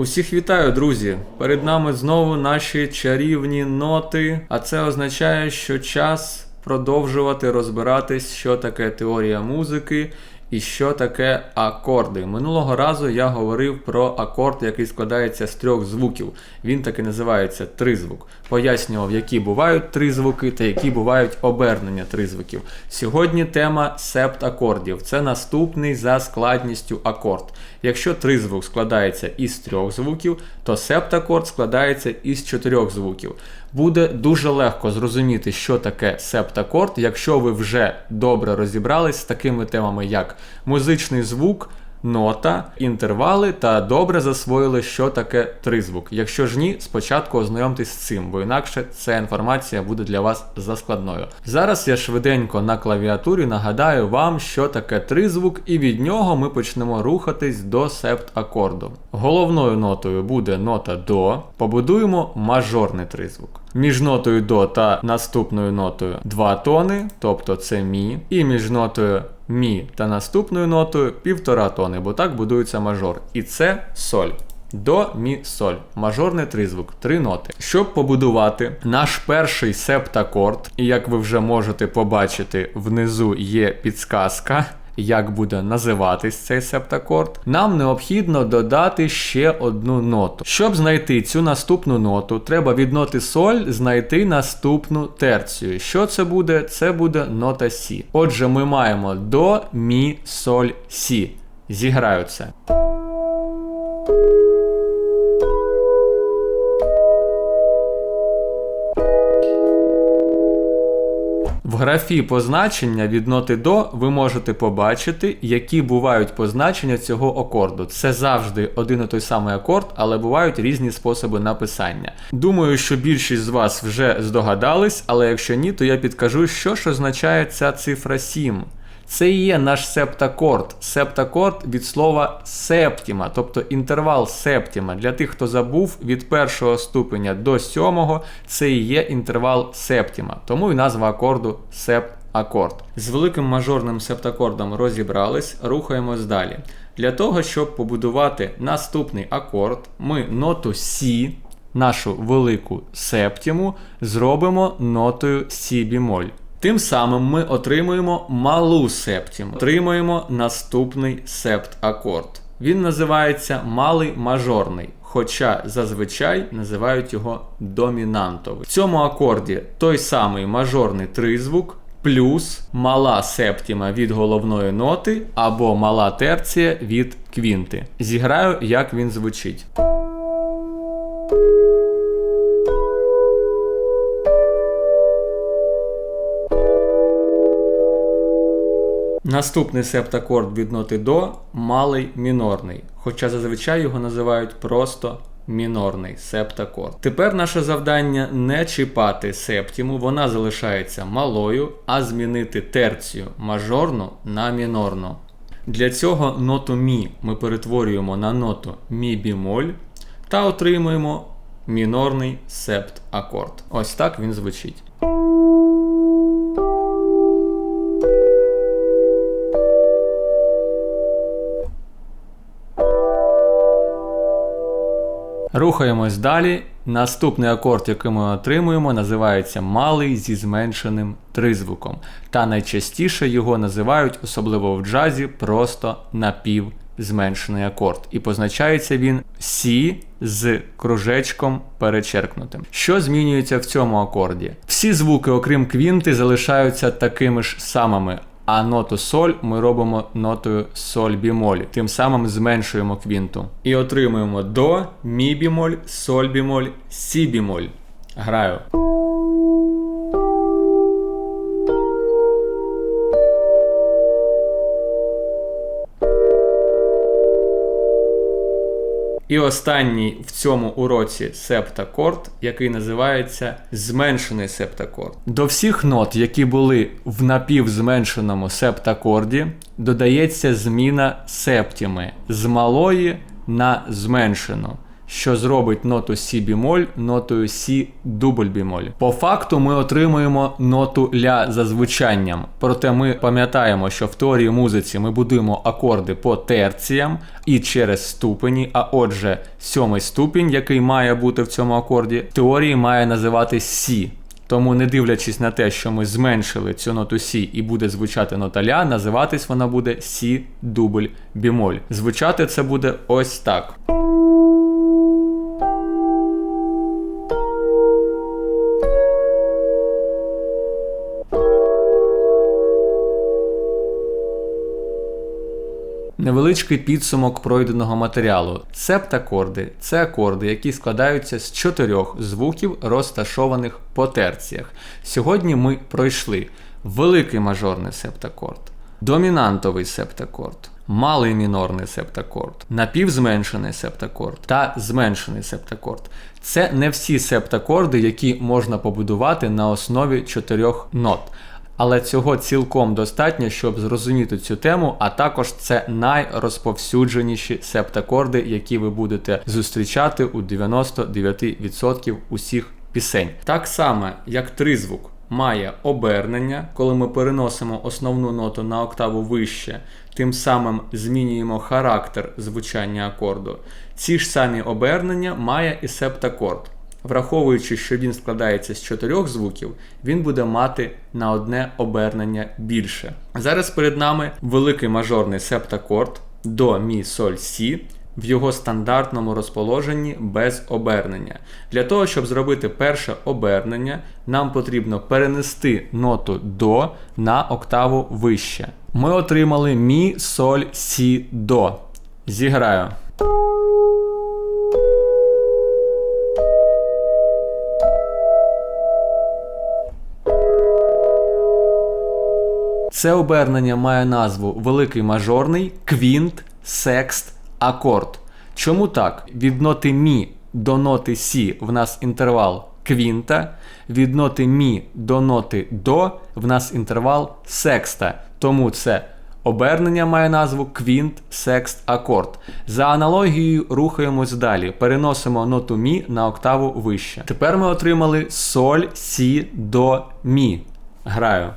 Усіх вітаю, друзі! Перед нами знову наші чарівні ноти, а це означає, що час продовжувати розбиратись, що таке теорія музики і що таке акорди. Минулого разу я говорив про акорд, який складається з трьох звуків. Він таки називається тризвук. Пояснював, які бувають три звуки та які бувають обернення тризвуків. Сьогодні тема септ акордів. Це наступний за складністю акорд. Якщо тризвук складається із трьох звуків, то септакорд складається із чотирьох звуків. Буде дуже легко зрозуміти, що таке септакорд, якщо ви вже добре розібрались з такими темами, як музичний звук нота, інтервали та добре засвоїли, що таке тризвук. Якщо ж ні, спочатку ознайомтесь з цим, бо інакше ця інформація буде для вас заскладною. Зараз я швиденько на клавіатурі нагадаю вам, що таке тризвук, і від нього ми почнемо рухатись до септ-акорду. Головною нотою буде нота до, побудуємо мажорний тризвук. Між нотою до та наступною нотою два тони, тобто це мі, і між нотою мі та наступною нотою півтора тони, бо так будується мажор. І це соль. До, мі, соль. Мажорний тризвук, три ноти. Щоб побудувати наш перший септакорд, і як ви вже можете побачити, внизу є підсказка як буде називатись цей септакорд, нам необхідно додати ще одну ноту. Щоб знайти цю наступну ноту, треба від ноти соль знайти наступну терцію. Що це буде? Це буде нота Сі. Отже, ми маємо до, мі, соль, сі. Зіграю це. Графі позначення від ноти до ви можете побачити, які бувають позначення цього акорду. Це завжди один і той самий акорд, але бувають різні способи написання. Думаю, що більшість з вас вже здогадались, але якщо ні, то я підкажу, що ж означає ця цифра 7. Це і є наш септакорд. Септакорд від слова септіма, тобто інтервал септіма. Для тих, хто забув, від першого ступеня до сьомого це і є інтервал септіма. Тому і назва акорду септ-акорд. З великим мажорним септакордом розібрались, рухаємось далі. Для того, щоб побудувати наступний акорд, ми ноту Сі, нашу велику септіму, зробимо нотою Сі бімоль. Тим самим ми отримуємо малу септіму, отримуємо наступний септ-акорд. Він називається малий мажорний, хоча зазвичай називають його домінантовий. В цьому акорді той самий мажорний тризвук плюс мала септіма від головної ноти або мала терція від квінти. Зіграю, як він звучить. Наступний септакорд від ноти до малий мінорний, хоча зазвичай його називають просто мінорний септакорд. Тепер наше завдання не чіпати септіму, вона залишається малою, а змінити терцію мажорну на мінорну. Для цього ноту мі ми перетворюємо на ноту мі бімоль та отримуємо мінорний септ акорд. Ось так він звучить. Рухаємось далі. Наступний акорд, який ми отримуємо, називається малий зі зменшеним тризвуком. Та найчастіше його називають, особливо в джазі, просто напів зменшений акорд. І позначається він Сі з кружечком перечеркнутим. Що змінюється в цьому акорді? Всі звуки, окрім квінти, залишаються такими ж самими, а ноту соль ми робимо нотою соль бімоль, тим самим зменшуємо квінту. І отримуємо до, мі бімоль, соль бімоль, сі бімоль. Граю. І останній в цьому уроці септакорд, який називається зменшений септакорд. До всіх нот, які були в напівзменшеному септакорді, додається зміна септіми з малої на зменшену. Що зробить ноту Сі бімоль нотою Сі дубль бімоль. По факту ми отримуємо ноту ля за звучанням. Проте ми пам'ятаємо, що в теорії музиці ми будуємо акорди по терціям і через ступені. А отже, сьомий ступінь, який має бути в цьому акорді, в теорії має називатись Сі. Тому, не дивлячись на те, що ми зменшили цю ноту Сі і буде звучати нота ля, називатись вона буде Сі дубль бімоль. Звучати це буде ось так. Невеличкий підсумок пройденого матеріалу. Септакорди це акорди, які складаються з чотирьох звуків, розташованих по терціях. Сьогодні ми пройшли великий мажорний септакорд, домінантовий септакорд, малий мінорний септакорд, напівзменшений септакорд та зменшений септакорд. Це не всі септакорди, які можна побудувати на основі чотирьох нот. Але цього цілком достатньо, щоб зрозуміти цю тему, а також це найрозповсюдженіші септакорди, які ви будете зустрічати у 99% усіх пісень. Так само, як тризвук має обернення, коли ми переносимо основну ноту на октаву вище, тим самим змінюємо характер звучання акорду. Ці ж самі обернення має і септакорд. Враховуючи, що він складається з чотирьох звуків, він буде мати на одне обернення більше. Зараз перед нами великий мажорний септакорд до мі соль сі в його стандартному розположенні без обернення. Для того, щоб зробити перше обернення, нам потрібно перенести ноту до на октаву вище. Ми отримали мі соль сі до. Зіграю. Це обернення має назву великий мажорний квінт секст акорд. Чому так? Від ноти мі до ноти сі в нас інтервал квінта, від ноти мі до ноти до в нас інтервал секста. Тому це обернення має назву квінт секст акорд. За аналогією рухаємось далі. Переносимо ноту мі на октаву вище. Тепер ми отримали соль, сі, до, мі. Граю.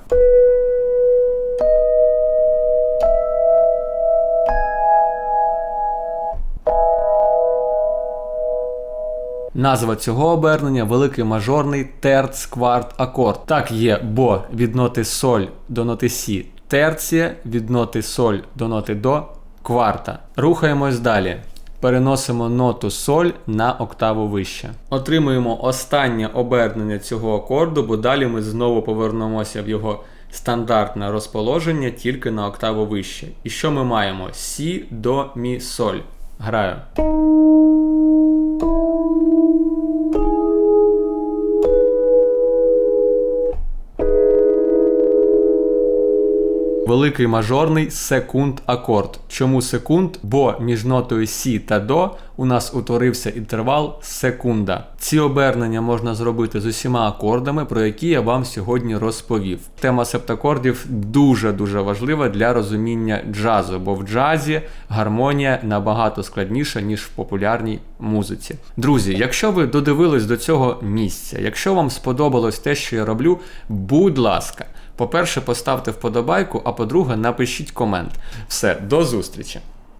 Назва цього обернення великий мажорний терц кварт акорд. Так є, бо від ноти соль до ноти сі терція, від ноти соль до ноти до кварта. Рухаємось далі. Переносимо ноту соль на октаву вище. Отримуємо останнє обернення цього акорду, бо далі ми знову повернемося в його стандартне розположення тільки на октаву вище. І що ми маємо? Сі до мі соль. Граю. Великий мажорний секунд акорд. Чому секунд? Бо між нотою Сі та До у нас утворився інтервал секунда. Ці обернення можна зробити з усіма акордами, про які я вам сьогодні розповів. Тема септакордів дуже-дуже важлива для розуміння джазу, бо в джазі гармонія набагато складніша, ніж в популярній музиці. Друзі, якщо ви додивились до цього місця, якщо вам сподобалось те, що я роблю, будь ласка. По-перше, поставте вподобайку, а по-друге, напишіть комент. Все, до зустрічі!